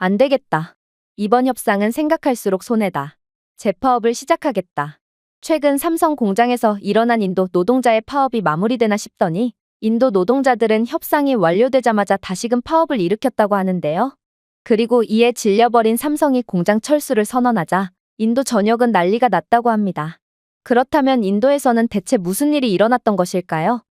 안 되겠다. 이번 협상은 생각할수록 손해다. 재파업을 시작하겠다. 최근 삼성 공장에서 일어난 인도 노동자의 파업이 마무리되나 싶더니 인도 노동자들은 협상이 완료되자마자 다시금 파업을 일으켰다고 하는데요. 그리고 이에 질려버린 삼성이 공장 철수를 선언하자 인도 전역은 난리가 났다고 합니다. 그렇다면 인도에서는 대체 무슨 일이 일어났던 것일까요?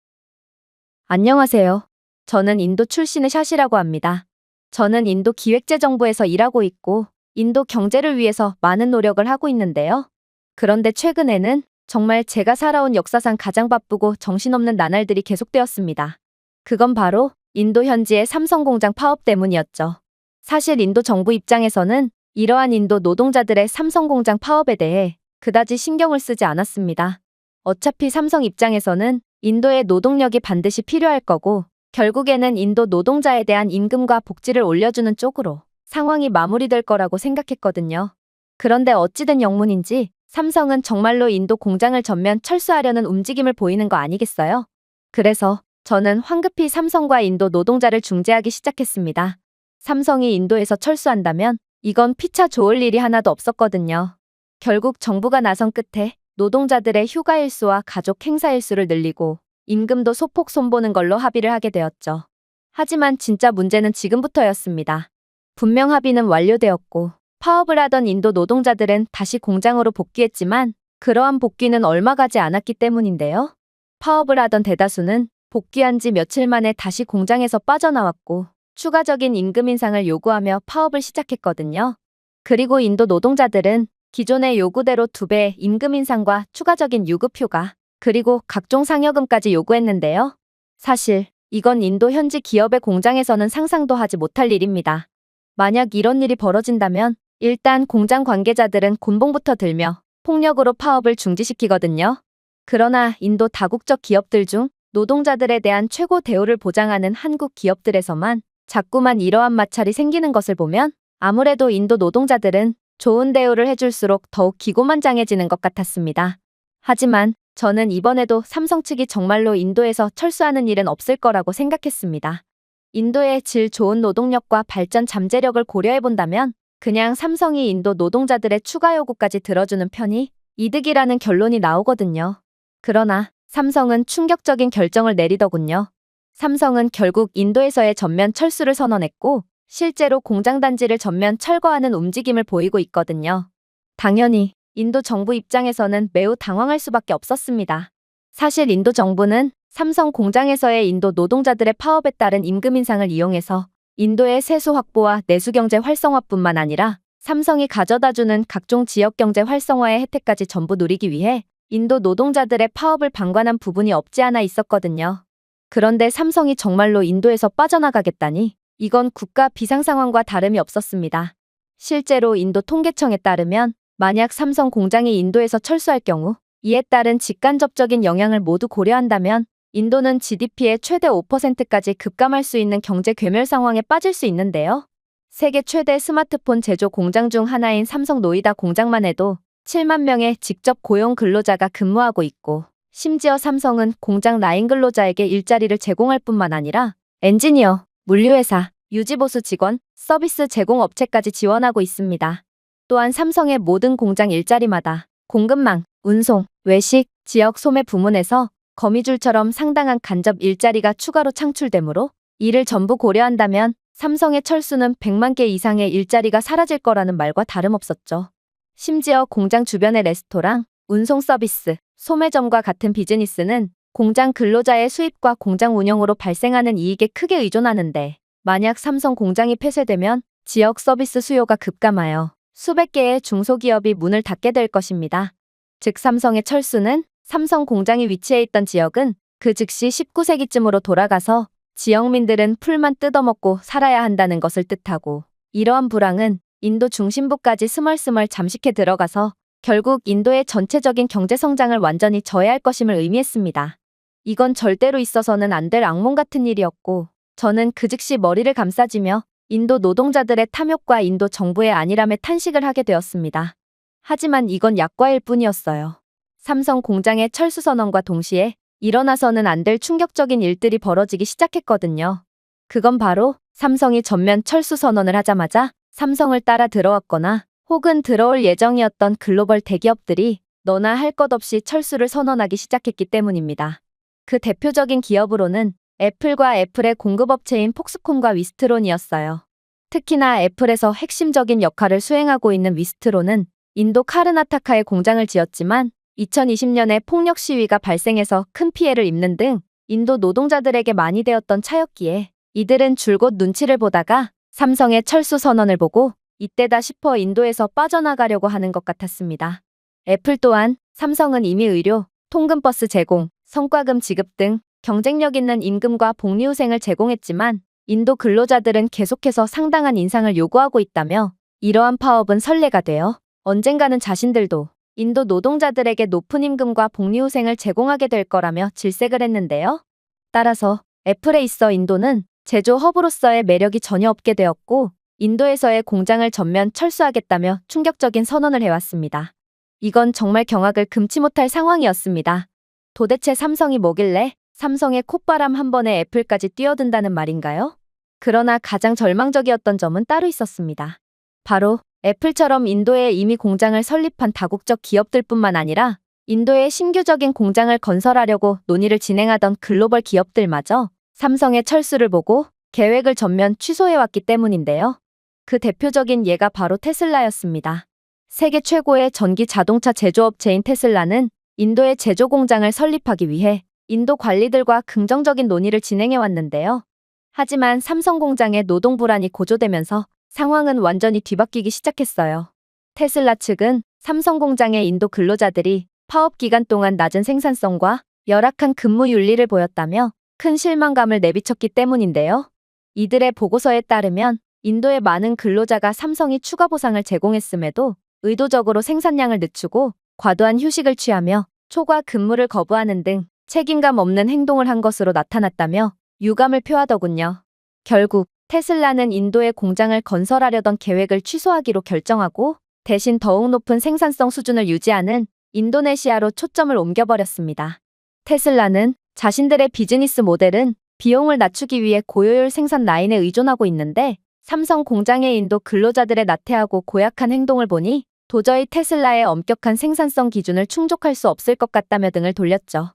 안녕하세요. 저는 인도 출신의 샤시라고 합니다. 저는 인도 기획재정부에서 일하고 있고 인도 경제를 위해서 많은 노력을 하고 있는데요. 그런데 최근에는 정말 제가 살아온 역사상 가장 바쁘고 정신없는 나날들이 계속되었습니다. 그건 바로 인도 현지의 삼성 공장 파업 때문이었죠. 사실 인도 정부 입장에서는 이러한 인도 노동자들의 삼성 공장 파업에 대해 그다지 신경을 쓰지 않았습니다. 어차피 삼성 입장에서는 인도의 노동력이 반드시 필요할 거고 결국에는 인도 노동자에 대한 임금과 복지를 올려주는 쪽으로 상황이 마무리될 거라고 생각했거든요. 그런데 어찌된 영문인지 삼성은 정말로 인도 공장을 전면 철수하려는 움직임을 보이는 거 아니겠어요? 그래서 저는 황급히 삼성과 인도 노동자를 중재하기 시작했습니다. 삼성이 인도에서 철수한다면 이건 피차 좋을 일이 하나도 없었거든요. 결국 정부가 나선 끝에 노동자들의 휴가 일수와 가족 행사 일수를 늘리고 임금도 소폭 손보는 걸로 합의를 하게 되었죠. 하지만 진짜 문제는 지금부터였습니다. 분명 합의는 완료되었고 파업을 하던 인도 노동자들은 다시 공장으로 복귀했지만 그러한 복귀는 얼마 가지 않았기 때문인데요. 파업을 하던 대다수는 복귀한 지 며칠 만에 다시 공장에서 빠져나왔고 추가적인 임금 인상을 요구하며 파업을 시작했거든요. 그리고 인도 노동자들은 기존의 요구대로 두 배의 임금 인상과 추가적인 유급 휴가, 그리고 각종 상여금까지 요구했는데요. 사실 이건 인도 현지 기업의 공장에서는 상상도 하지 못할 일입니다. 만약 이런 일이 벌어진다면 일단 공장 관계자들은 곤봉부터 들며 폭력으로 파업을 중지시키거든요. 그러나 인도 다국적 기업들 중 노동자들에 대한 최고 대우를 보장하는 한국 기업들에서만 자꾸만 이러한 마찰이 생기는 것을 보면 아무래도 인도 노동자들은 좋은 대우를 해줄수록 더욱 기고만장해지는 것 같았습니다. 하지만 저는 이번에도 삼성 측이 정말로 인도에서 철수하는 일은 없을 거라고 생각했습니다. 인도의 질 좋은 노동력과 발전 잠재력을 고려해 본다면 그냥 삼성이 인도 노동자들의 추가 요구까지 들어주는 편이 이득이라는 결론이 나오거든요. 그러나 삼성은 충격적인 결정을 내리더군요. 삼성은 결국 인도에서의 전면 철수를 선언했고 실제로 공장 단지를 전면 철거하는 움직임을 보이고 있거든요. 당연히 인도 정부 입장에서는 매우 당황할 수밖에 없었습니다. 사실 인도 정부는 삼성 공장에서의 인도 노동자들의 파업에 따른 임금 인상을 이용해서 인도의 세수 확보와 내수 경제 활성화뿐만 아니라 삼성이 가져다주는 각종 지역 경제 활성화의 혜택까지 전부 누리기 위해 인도 노동자들의 파업을 방관한 부분이 없지 않아 있었거든요. 그런데 삼성이 정말로 인도에서 빠져나가겠다니 이건 국가 비상 상황과 다름이 없었습니다. 실제로 인도 통계청에 따르면 만약 삼성 공장이 인도에서 철수할 경우 이에 따른 직간접적인 영향을 모두 고려한다면 인도는 GDP의 최대 5%까지 급감할 수 있는 경제 괴멸 상황에 빠질 수 있는데요. 세계 최대 스마트폰 제조 공장 중 하나인 삼성 노이다 공장만 해도 7만 명의 직접 고용 근로자가 근무하고 있고 심지어 삼성은 공장 라인 근로자에게 일자리를 제공할 뿐만 아니라 엔지니어, 물류회사, 유지보수 직원, 서비스 제공 업체까지 지원하고 있습니다. 또한 삼성의 모든 공장 일자리마다 공급망, 운송, 외식, 지역 소매 부문에서 거미줄처럼 상당한 간접 일자리가 추가로 창출되므로 이를 전부 고려한다면 삼성의 철수는 100만 개 이상의 일자리가 사라질 거라는 말과 다름없었죠. 심지어 공장 주변의 레스토랑, 운송 서비스, 소매점과 같은 비즈니스는 공장 근로자의 수입과 공장 운영으로 발생하는 이익에 크게 의존하는데 만약 삼성 공장이 폐쇄되면 지역 서비스 수요가 급감하여 수백 개의 중소기업이 문을 닫게 될 것입니다. 즉 삼성의 철수는 삼성 공장이 위치해 있던 지역은 그 즉시 19세기쯤으로 돌아가서 지역민들은 풀만 뜯어먹고 살아야 한다는 것을 뜻하고 이러한 불황은 인도 중심부까지 스멀스멀 잠식해 들어가서 결국 인도의 전체적인 경제 성장을 완전히 저해할 것임을 의미했습니다. 이건 절대로 있어서는 안 될 악몽 같은 일이었고 저는 그 즉시 머리를 감싸지며 인도 노동자들의 탐욕과 인도 정부의 안일함에 탄식을 하게 되었습니다. 하지만 이건 약과일 뿐이었어요. 삼성 공장의 철수 선언과 동시에 일어나서는 안 될 충격적인 일들이 벌어지기 시작했거든요. 그건 바로 삼성이 전면 철수 선언을 하자마자 삼성을 따라 들어왔거나 혹은 들어올 예정이었던 글로벌 대기업들이 너나 할 것 없이 철수를 선언하기 시작했기 때문입니다. 그 대표적인 기업으로는 애플과 애플의 공급업체인 폭스콘과 위스트론이었어요. 특히나 애플에서 핵심적인 역할을 수행하고 있는 위스트론은 인도 카르나타카에 공장을 지었지만 2020년에 폭력 시위가 발생해서 큰 피해를 입는 등 인도 노동자들에게 많이 되었던 차였기에 이들은 줄곧 눈치를 보다가 삼성의 철수 선언을 보고 이때다 싶어 인도에서 빠져나가려고 하는 것 같았습니다. 애플 또한 삼성은 이미 의료, 통근버스 제공, 성과금 지급 등 경쟁력 있는 임금과 복리후생을 제공했지만 인도 근로자들은 계속해서 상당한 인상을 요구하고 있다며 이러한 파업은 선례가 되어 언젠가는 자신들도 인도 노동자들에게 높은 임금과 복리후생을 제공하게 될 거라며 질색을 했는데요. 따라서 애플에 있어 인도는 제조 허브로서의 매력이 전혀 없게 되었고 인도에서의 공장을 전면 철수하겠다며 충격적인 선언을 해왔습니다. 이건 정말 경악을 금치 못할 상황이었습니다. 도대체 삼성이 뭐길래 삼성의 콧바람 한 번에 애플까지 뛰어든다는 말인가요? 그러나 가장 절망적이었던 점은 따로 있었습니다. 바로 애플처럼 인도에 이미 공장을 설립한 다국적 기업들뿐만 아니라 인도에 신규적인 공장을 건설하려고 논의를 진행하던 글로벌 기업들마저 삼성의 철수를 보고 계획을 전면 취소해왔기 때문인데요. 그 대표적인 예가 바로 테슬라였습니다. 세계 최고의 전기 자동차 제조업체인 테슬라는 인도에 제조 공장을 설립하기 위해 인도 관리들과 긍정적인 논의를 진행해 왔는데요. 하지만 삼성 공장의 노동 불안이 고조되면서 상황은 완전히 뒤바뀌기 시작했어요. 테슬라 측은 삼성 공장의 인도 근로자들이 파업 기간 동안 낮은 생산성과 열악한 근무 윤리를 보였다며 큰 실망감을 내비쳤기 때문인데요. 이들의 보고서에 따르면 인도의 많은 근로자가 삼성이 추가 보상을 제공했음에도 의도적으로 생산량을 늦추고 과도한 휴식을 취하며 초과 근무를 거부하는 등 책임감 없는 행동을 한 것으로 나타났다며 유감을 표하더군요. 결국 테슬라는 인도에 공장을 건설하려던 계획을 취소하기로 결정하고 대신 더욱 높은 생산성 수준을 유지하는 인도네시아로 초점을 옮겨버렸습니다. 테슬라는 자신들의 비즈니스 모델은 비용을 낮추기 위해 고효율 생산 라인에 의존하고 있는데 삼성 공장의 인도 근로자들의 나태하고 고약한 행동을 보니 도저히 테슬라의 엄격한 생산성 기준을 충족할 수 없을 것 같다며 등을 돌렸죠.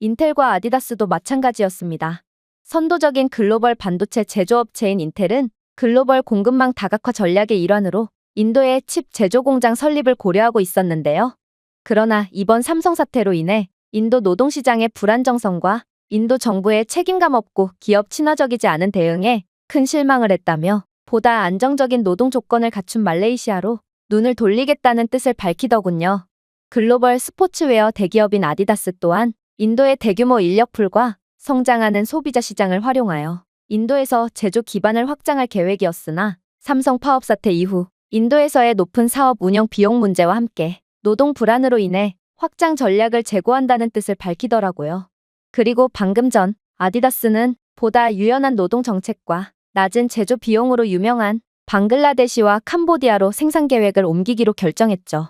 인텔과 아디다스도 마찬가지였습니다. 선도적인 글로벌 반도체 제조업체인 인텔은 글로벌 공급망 다각화 전략의 일환으로 인도의 칩 제조 공장 설립을 고려하고 있었는데요. 그러나 이번 삼성 사태로 인해 인도 노동시장의 불안정성과 인도 정부의 책임감 없고 기업 친화적이지 않은 대응에 큰 실망을 했다며 보다 안정적인 노동 조건을 갖춘 말레이시아로 눈을 돌리겠다는 뜻을 밝히더군요. 글로벌 스포츠웨어 대기업인 아디다스 또한 인도의 대규모 인력풀과 성장하는 소비자 시장을 활용하여 인도에서 제조 기반을 확장할 계획이었으나 삼성 파업 사태 이후 인도에서의 높은 사업 운영 비용 문제와 함께 노동 불안으로 인해 확장 전략을 재고한다는 뜻을 밝히더라고요. 그리고 방금 전 아디다스는 보다 유연한 노동 정책과 낮은 제조 비용으로 유명한 방글라데시와 캄보디아로 생산 계획을 옮기기로 결정했죠.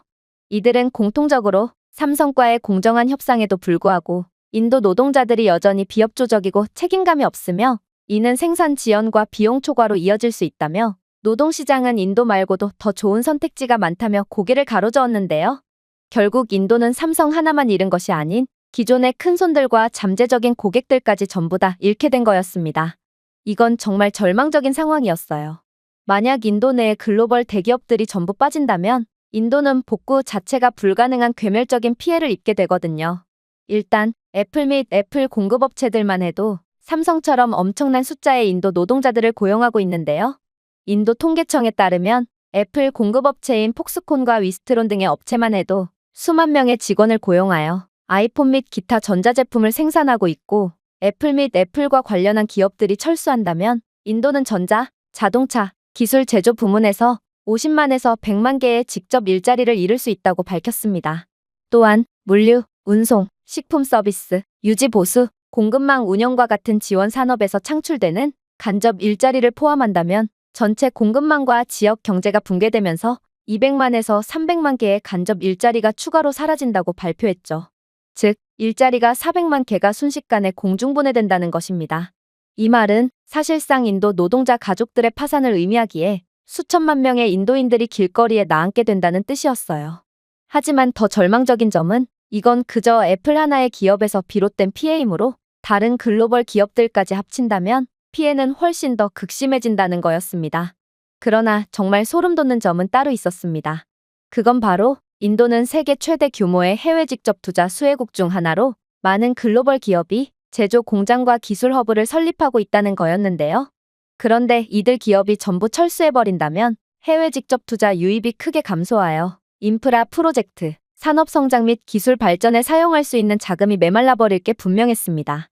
이들은 공통적으로 삼성과의 공정한 협상에도 불구하고 인도 노동자들이 여전히 비협조적이고 책임감이 없으며 이는 생산 지연과 비용 초과로 이어질 수 있다며 노동시장은 인도 말고도 더 좋은 선택지가 많다며 고개를 가로저었는데요. 결국 인도는 삼성 하나만 잃은 것이 아닌 기존의 큰 손들과 잠재적인 고객들까지 전부 다 잃게 된 거였습니다. 이건 정말 절망적인 상황이었어요. 만약 인도 내의 글로벌 대기업들이 전부 빠진다면 인도는 복구 자체가 불가능한 괴멸적인 피해를 입게 되거든요. 일단 애플 및 애플 공급업체들만 해도 삼성처럼 엄청난 숫자의 인도 노동자들을 고용하고 있는데요. 인도 통계청에 따르면 애플 공급업체인 폭스콘과 위스트론 등의 업체만 해도 수만 명의 직원을 고용하여 아이폰 및 기타 전자제품을 생산하고 있고 애플 및 애플과 관련한 기업들이 철수한다면 인도는 전자, 자동차, 기술 제조 부문에서 50만에서 100만 개의 직접 일자리를 잃을 수 있다고 밝혔습니다. 또한 물류, 운송, 식품 서비스, 유지 보수, 공급망 운영과 같은 지원 산업에서 창출되는 간접 일자리를 포함한다면 전체 공급망과 지역 경제가 붕괴되면서 200만에서 300만 개의 간접 일자리가 추가로 사라진다고 발표했죠. 즉, 일자리가 400만 개가 순식간에 공중분해된다는 것입니다. 이 말은 사실상 인도 노동자 가족들의 파산을 의미하기에 수천만 명의 인도인들이 길거리에 나앉게 된다는 뜻이었어요. 하지만 더 절망적인 점은 이건 그저 애플 하나의 기업에서 비롯된 피해이므로 다른 글로벌 기업들까지 합친다면 피해는 훨씬 더 극심해진다는 거였습니다. 그러나 정말 소름 돋는 점은 따로 있었습니다. 그건 바로 인도는 세계 최대 규모의 해외 직접 투자 수혜국 중 하나로 많은 글로벌 기업이 제조 공장과 기술 허브를 설립하고 있다는 거였는데요. 그런데 이들 기업이 전부 철수해버린다면 해외 직접 투자 유입이 크게 감소하여 인프라 프로젝트, 산업 성장 및 기술 발전에 사용할 수 있는 자금이 메말라 버릴 게 분명했습니다.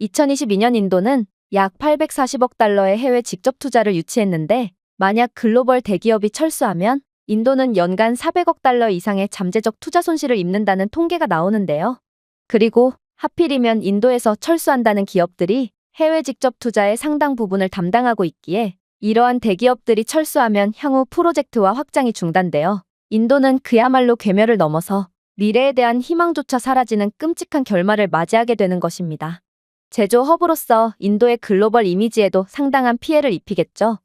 2022년 인도는 약 840억 달러의 해외 직접 투자를 유치했는데 만약 글로벌 대기업이 철수하면 인도는 연간 400억 달러 이상의 잠재적 투자 손실을 입는다는 통계가 나오는데요. 그리고 하필이면 인도에서 철수한다는 기업들이 해외 직접 투자의 상당 부분을 담당하고 있기에 이러한 대기업들이 철수하면 향후 프로젝트와 확장이 중단되어 인도는 그야말로 괴멸을 넘어서 미래에 대한 희망조차 사라지는 끔찍한 결말을 맞이하게 되는 것입니다. 제조 허브로서 인도의 글로벌 이미지에도 상당한 피해를 입히겠죠.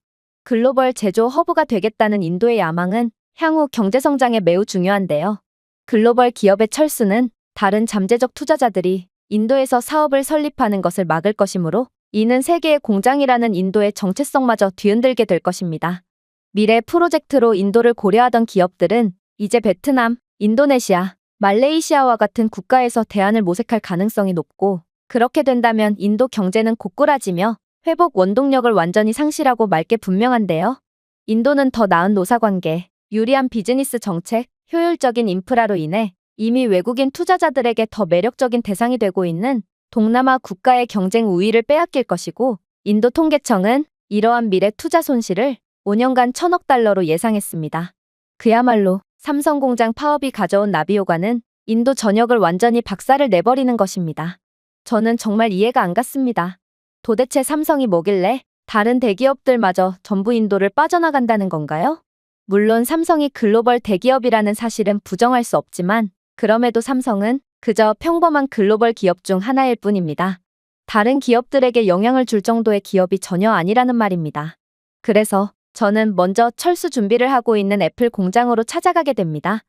글로벌 제조 허브가 되겠다는 인도의 야망은 향후 경제 성장에 매우 중요한데요. 글로벌 기업의 철수는 다른 잠재적 투자자들이 인도에서 사업을 설립하는 것을 막을 것이므로 이는 세계의 공장이라는 인도의 정체성마저 뒤흔들게 될 것입니다. 미래 프로젝트로 인도를 고려하던 기업들은 이제 베트남, 인도네시아, 말레이시아와 같은 국가에서 대안을 모색할 가능성이 높고 그렇게 된다면 인도 경제는 고꾸라지며 회복 원동력을 완전히 상실하고 말 게 분명한데요. 인도는 더 나은 노사관계, 유리한 비즈니스 정책, 효율적인 인프라로 인해 이미 외국인 투자자들에게 더 매력적인 대상이 되고 있는 동남아 국가의 경쟁 우위를 빼앗길 것이고 인도 통계청은 이러한 미래 투자 손실을 5년간 천억 달러로 예상했습니다. 그야말로 삼성 공장 파업이 가져온 나비 효과는 인도 전역을 완전히 박살을 내버리는 것입니다. 저는 정말 이해가 안 갔습니다. 도대체 삼성이 뭐길래 다른 대기업들마저 전부 인도를 빠져나간다는 건가요? 물론 삼성이 글로벌 대기업이라는 사실은 부정할 수 없지만 그럼에도 삼성은 그저 평범한 글로벌 기업 중 하나일 뿐입니다. 다른 기업들에게 영향을 줄 정도의 기업이 전혀 아니라는 말입니다. 그래서 저는 먼저 철수 준비를 하고 있는 애플 공장으로 찾아가게 됩니다.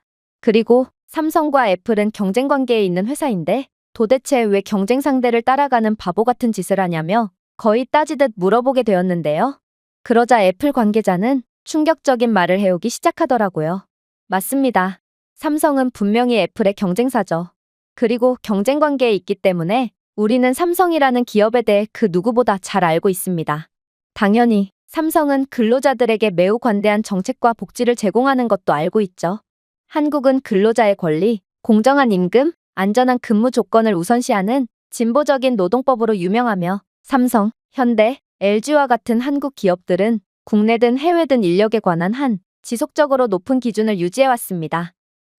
그리고 삼성과 애플은 경쟁 관계에 있는 회사인데 도대체 왜 경쟁 상대를 따라가는 바보 같은 짓을 하냐며 거의 따지듯 물어보게 되었는데요. 그러자 애플 관계자는 충격적인 말을 해오기 시작하더라고요. 맞습니다. 삼성은 분명히 애플의 경쟁사죠. 그리고 경쟁 관계에 있기 때문에 우리는 삼성이라는 기업에 대해 그 누구보다 잘 알고 있습니다. 당연히 삼성은 근로자들에게 매우 관대한 정책과 복지를 제공하는 것도 알고 있죠. 한국은 근로자의 권리, 공정한 임금, 안전한 근무 조건을 우선시하는 진보적인 노동법으로 유명하며 삼성, 현대, LG와 같은 한국 기업들은 국내든 해외든 인력에 관한 한 지속적으로 높은 기준을 유지해왔습니다.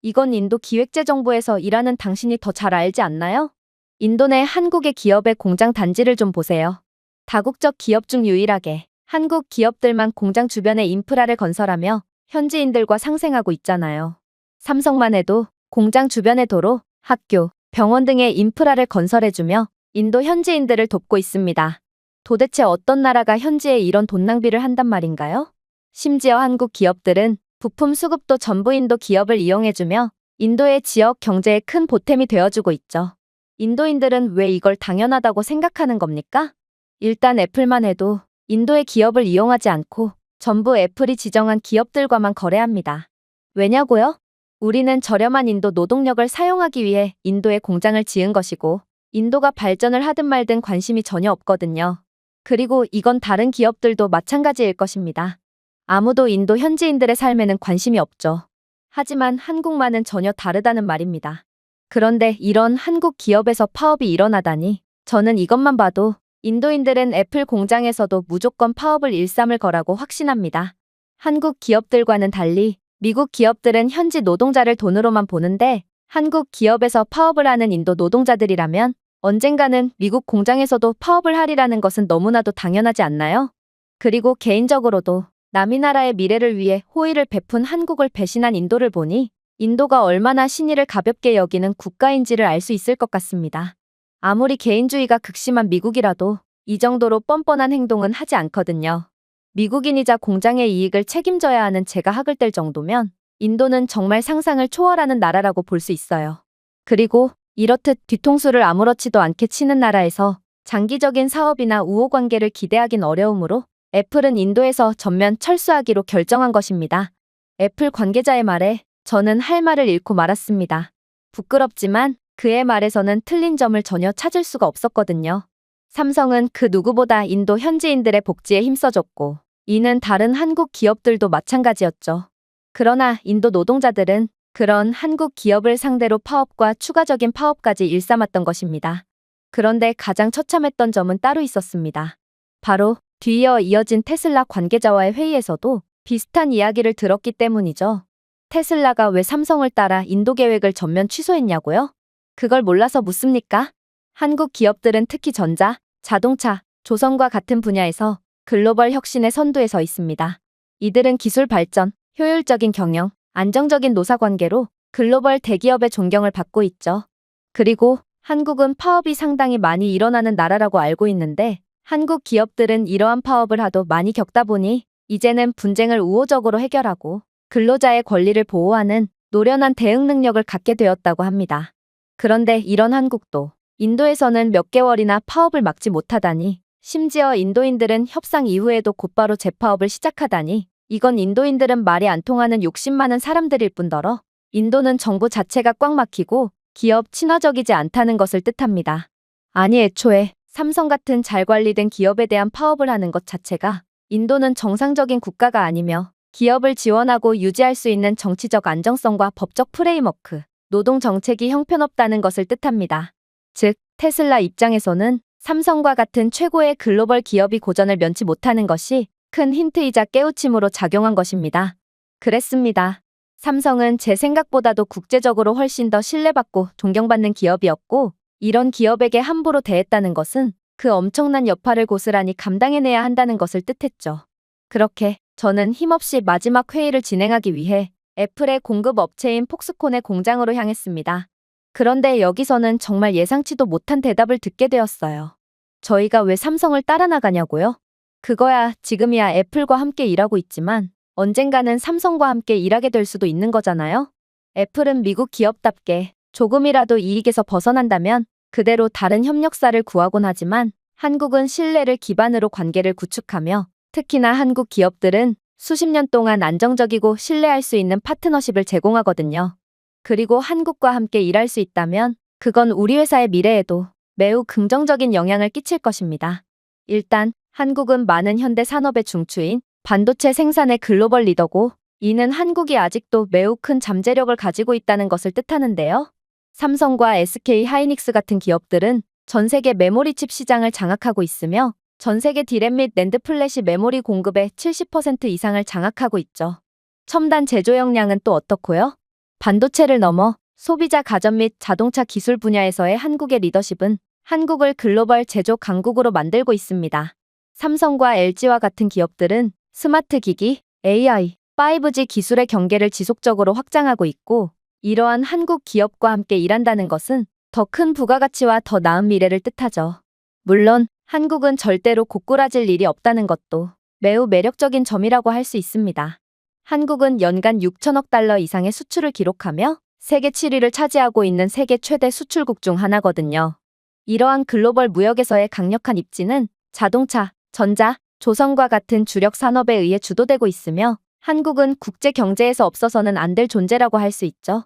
이건 인도 기획재정부에서 일하는 당신이 더 잘 알지 않나요? 인도 내 한국의 기업의 공장 단지를 좀 보세요. 다국적 기업 중 유일하게 한국 기업들만 공장 주변에 인프라를 건설하며 현지인들과 상생하고 있잖아요. 삼성만 해도 공장 주변의 도로, 학교, 병원 등의 인프라를 건설해주며 인도 현지인들을 돕고 있습니다. 도대체 어떤 나라가 현지에 이런 돈 낭비를 한단 말인가요? 심지어 한국 기업들은 부품 수급도 전부 인도 기업을 이용해주며 인도의 지역 경제에 큰 보탬이 되어주고 있죠. 인도인들은 왜 이걸 당연하다고 생각하는 겁니까? 일단 애플만 해도 인도의 기업을 이용하지 않고 전부 애플이 지정한 기업들과만 거래합니다. 왜냐고요? 우리는 저렴한 인도 노동력을 사용하기 위해 인도에 공장을 지은 것이고 인도가 발전을 하든 말든 관심이 전혀 없거든요. 그리고 이건 다른 기업들도 마찬가지일 것입니다. 아무도 인도 현지인들의 삶에는 관심이 없죠. 하지만 한국만은 전혀 다르다는 말입니다. 그런데 이런 한국 기업에서 파업이 일어나다니 저는 이것만 봐도 인도인들은 애플 공장에서도 무조건 파업을 일삼을 거라고 확신합니다. 한국 기업들과는 달리 미국 기업들은 현지 노동자를 돈으로만 보는데 한국 기업에서 파업을 하는 인도 노동자들이라면 언젠가는 미국 공장에서도 파업을 하리라는 것은 너무나도 당연하지 않나요? 그리고 개인적으로도 남이 나라의 미래를 위해 호의를 베푼 한국을 배신한 인도를 보니 인도가 얼마나 신의를 가볍게 여기는 국가인지를 알 수 있을 것 같습니다. 아무리 개인주의가 극심한 미국이라도 이 정도로 뻔뻔한 행동은 하지 않거든요. 미국인이자 공장의 이익을 책임져야 하는 제가 학을 뗄 정도면 인도는 정말 상상을 초월하는 나라라고 볼 수 있어요. 그리고 이렇듯 뒤통수를 아무렇지도 않게 치는 나라에서 장기적인 사업이나 우호 관계를 기대하긴 어려우므로 애플은 인도에서 전면 철수하기로 결정한 것입니다. 애플 관계자의 말에 저는 할 말을 잃고 말았습니다. 부끄럽지만 그의 말에서는 틀린 점을 전혀 찾을 수가 없었거든요. 삼성은 그 누구보다 인도 현지인들의 복지에 힘써줬고, 이는 다른 한국 기업들도 마찬가지였죠. 그러나 인도 노동자들은 그런 한국 기업을 상대로 파업과 추가적인 파업까지 일삼았던 것입니다. 그런데 가장 처참했던 점은 따로 있었습니다. 바로 뒤이어 이어진 테슬라 관계자와의 회의에서도 비슷한 이야기를 들었기 때문이죠. 테슬라가 왜 삼성을 따라 인도 계획을 전면 취소했냐고요? 그걸 몰라서 묻습니까? 한국 기업들은 특히 전자, 자동차, 조선과 같은 분야에서 글로벌 혁신의 선두에 서 있습니다. 이들은 기술 발전, 효율적인 경영, 안정적인 노사 관계로 글로벌 대기업의 존경을 받고 있죠. 그리고 한국은 파업이 상당히 많이 일어나는 나라라고 알고 있는데 한국 기업들은 이러한 파업을 하도 많이 겪다 보니 이제는 분쟁을 우호적으로 해결하고 근로자의 권리를 보호하는 노련한 대응 능력을 갖게 되었다고 합니다. 그런데 이런 한국도 인도에서는 몇 개월이나 파업을 막지 못하다니 심지어 인도인들은 협상 이후에도 곧바로 재파업을 시작하다니 이건 인도인들은 말이 안 통하는 욕심 많은 사람들일 뿐더러 인도는 정부 자체가 꽉 막히고 기업 친화적이지 않다는 것을 뜻합니다. 아니 애초에 삼성 같은 잘 관리된 기업에 대한 파업을 하는 것 자체가 인도는 정상적인 국가가 아니며 기업을 지원하고 유지할 수 있는 정치적 안정성과 법적 프레임워크, 노동 정책이 형편없다는 것을 뜻합니다. 즉, 테슬라 입장에서는 삼성과 같은 최고의 글로벌 기업이 고전을 면치 못하는 것이 큰 힌트이자 깨우침으로 작용한 것입니다. 그랬습니다. 삼성은 제 생각보다도 국제적으로 훨씬 더 신뢰받고 존경받는 기업이었고, 이런 기업에게 함부로 대했다는 것은 그 엄청난 여파를 고스란히 감당해내야 한다는 것을 뜻했죠. 그렇게 저는 힘없이 마지막 회의를 진행하기 위해 애플의 공급 업체인 폭스콘의 공장으로 향했습니다. 그런데 여기서는 정말 예상치도 못한 대답을 듣게 되었어요. 저희가 왜 삼성을 따라 나가냐고요? 그거야 지금이야 애플과 함께 일하고 있지만 언젠가는 삼성과 함께 일하게 될 수도 있는 거잖아요? 애플은 미국 기업답게 조금이라도 이익에서 벗어난다면 그대로 다른 협력사를 구하곤 하지만 한국은 신뢰를 기반으로 관계를 구축하며 특히나 한국 기업들은 수십 년 동안 안정적이고 신뢰할 수 있는 파트너십을 제공하거든요. 그리고 한국과 함께 일할 수 있다면 그건 우리 회사의 미래에도 매우 긍정적인 영향을 끼칠 것입니다. 일단 한국은 많은 현대 산업의 중추인 반도체 생산의 글로벌 리더고 이는 한국이 아직도 매우 큰 잠재력을 가지고 있다는 것을 뜻하는데요. 삼성과 SK 하이닉스 같은 기업들은 전 세계 메모리 칩 시장을 장악하고 있으며 전 세계 디램 및 낸드 플래시 메모리 공급의 70% 이상을 장악하고 있죠. 첨단 제조 역량은 또 어떻고요? 반도체를 넘어 소비자 가전 및 자동차 기술 분야에서의 한국의 리더십은 한국을 글로벌 제조 강국으로 만들고 있습니다. 삼성과 LG와 같은 기업들은 스마트 기기, AI, 5G 기술의 경계를 지속적으로 확장하고 있고 이러한 한국 기업과 함께 일한다는 것은 더 큰 부가가치와 더 나은 미래를 뜻하죠. 물론 한국은 절대로 고꾸라질 일이 없다는 것도 매우 매력적인 점이라고 할 수 있습니다. 한국은 연간 6천억 달러 이상의 수출을 기록하며 세계 7위를 차지하고 있는 세계 최대 수출국 중 하나거든요. 이러한 글로벌 무역에서의 강력한 입지는 자동차, 전자, 조선과 같은 주력 산업에 의해 주도되고 있으며 한국은 국제 경제에서 없어서는 안 될 존재라고 할 수 있죠.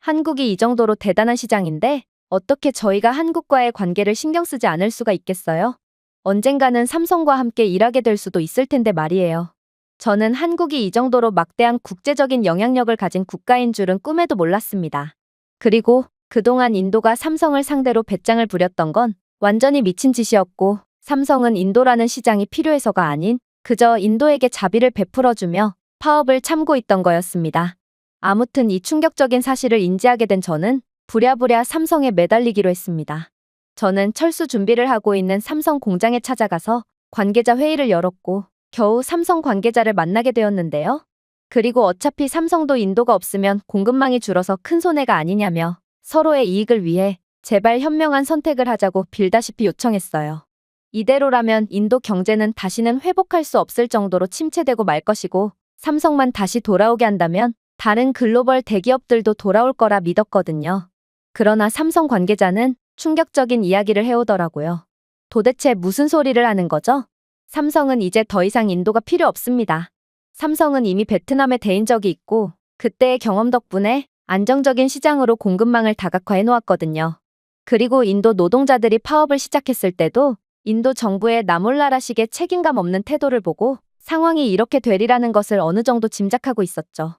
한국이 이 정도로 대단한 시장인데 어떻게 저희가 한국과의 관계를 신경 쓰지 않을 수가 있겠어요? 언젠가는 삼성과 함께 일하게 될 수도 있을 텐데 말이에요. 저는 한국이 이 정도로 막대한 국제적인 영향력을 가진 국가인 줄은 꿈에도 몰랐습니다. 그리고 그동안 인도가 삼성을 상대로 배짱을 부렸던 건 완전히 미친 짓이었고 삼성은 인도라는 시장이 필요해서가 아닌 그저 인도에게 자비를 베풀어주며 파업을 참고 있던 거였습니다. 아무튼 이 충격적인 사실을 인지하게 된 저는 부랴부랴 삼성에 매달리기로 했습니다. 저는 철수 준비를 하고 있는 삼성 공장에 찾아가서 관계자 회의를 열었고 겨우 삼성 관계자를 만나게 되었는데요. 그리고 어차피 삼성도 인도가 없으면 공급망이 줄어서 큰 손해가 아니냐며 서로의 이익을 위해 제발 현명한 선택을 하자고 빌다시피 요청했어요. 이대로라면 인도 경제는 다시는 회복할 수 없을 정도로 침체되고 말 것이고 삼성만 다시 돌아오게 한다면 다른 글로벌 대기업들도 돌아올 거라 믿었거든요. 그러나 삼성 관계자는 충격적인 이야기를 해오더라고요. 도대체 무슨 소리를 하는 거죠? 삼성은 이제 더 이상 인도가 필요 없습니다. 삼성은 이미 베트남에 대인 적이 있고 그때의 경험 덕분에 안정적인 시장으로 공급망을 다각화해 놓았거든요. 그리고 인도 노동자들이 파업을 시작했을 때도 인도 정부의 나몰라라식의 책임감 없는 태도를 보고 상황이 이렇게 되리라는 것을 어느 정도 짐작하고 있었죠.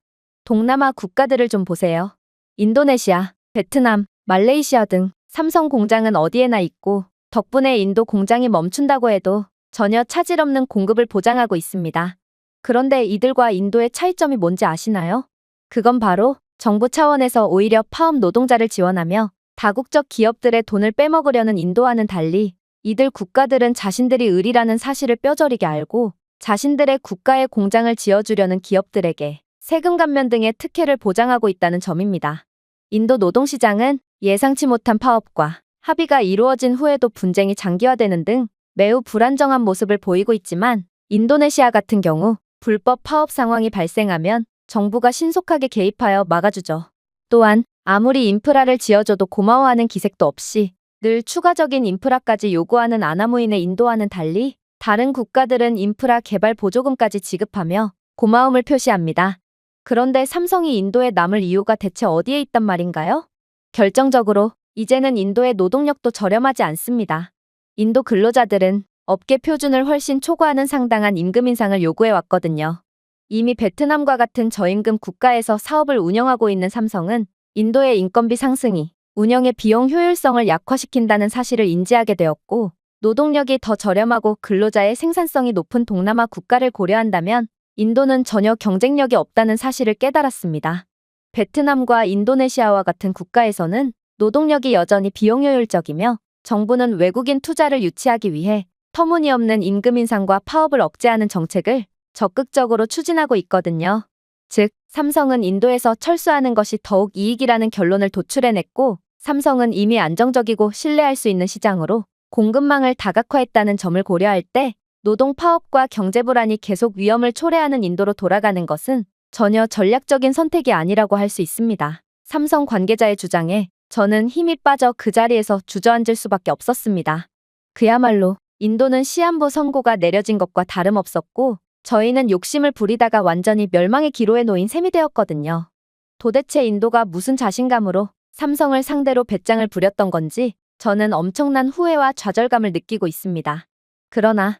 동남아 국가들을 좀 보세요. 인도네시아, 베트남, 말레이시아 등 삼성 공장은 어디에나 있고 덕분에 인도 공장이 멈춘다고 해도 전혀 차질 없는 공급을 보장하고 있습니다. 그런데 이들과 인도의 차이점이 뭔지 아시나요? 그건 바로 정부 차원에서 오히려 파업 노동자를 지원하며 다국적 기업들의 돈을 빼먹으려는 인도와는 달리 이들 국가들은 자신들이 의리라는 사실을 뼈저리게 알고 자신들의 국가의 공장을 지어주려는 기업들에게 세금 감면 등의 특혜를 보장하고 있다는 점입니다. 인도 노동시장은 예상치 못한 파업과 합의가 이루어진 후에도 분쟁이 장기화되는 등 매우 불안정한 모습을 보이고 있지만 인도네시아 같은 경우 불법 파업 상황이 발생하면 정부가 신속하게 개입하여 막아주죠. 또한 아무리 인프라를 지어줘도 고마워하는 기색도 없이 늘 추가적인 인프라까지 요구하는 아나무인의 인도와는 달리 다른 국가들은 인프라 개발 보조금까지 지급하며 고마움을 표시합니다. 그런데 삼성이 인도에 남을 이유가 대체 어디에 있단 말인가요? 결정적으로 이제는 인도의 노동력도 저렴하지 않습니다. 인도 근로자들은 업계 표준을 훨씬 초과하는 상당한 임금 인상을 요구해 왔거든요. 이미 베트남과 같은 저임금 국가에서 사업을 운영하고 있는 삼성은 인도의 인건비 상승이 운영의 비용 효율성을 약화시킨다는 사실을 인지하게 되었고 노동력이 더 저렴하고 근로자의 생산성이 높은 동남아 국가를 고려한다면 인도는 전혀 경쟁력이 없다는 사실을 깨달았습니다. 베트남과 인도네시아와 같은 국가에서는 노동력이 여전히 비용 효율적이며 정부는 외국인 투자를 유치하기 위해 터무니없는 임금 인상과 파업을 억제하는 정책을 적극적으로 추진하고 있거든요. 즉, 삼성은 인도에서 철수하는 것이 더욱 이익이라는 결론을 도출해냈고, 삼성은 이미 안정적이고 신뢰할 수 있는 시장으로 공급망을 다각화했다는 점을 고려할 때 노동 파업과 경제 불안이 계속 위험을 초래하는 인도로 돌아가는 것은 전혀 전략적인 선택이 아니라고 할 수 있습니다. 삼성 관계자의 주장에 저는 힘이 빠져 그 자리에서 주저앉을 수밖에 없었습니다. 그야말로 인도는 시한부 선고가 내려진 것과 다름없었고 저희는 욕심을 부리다가 완전히 멸망의 기로에 놓인 셈이 되었거든요. 도대체 인도가 무슨 자신감으로 삼성을 상대로 배짱을 부렸던 건지 저는 엄청난 후회와 좌절감을 느끼고 있습니다. 그러나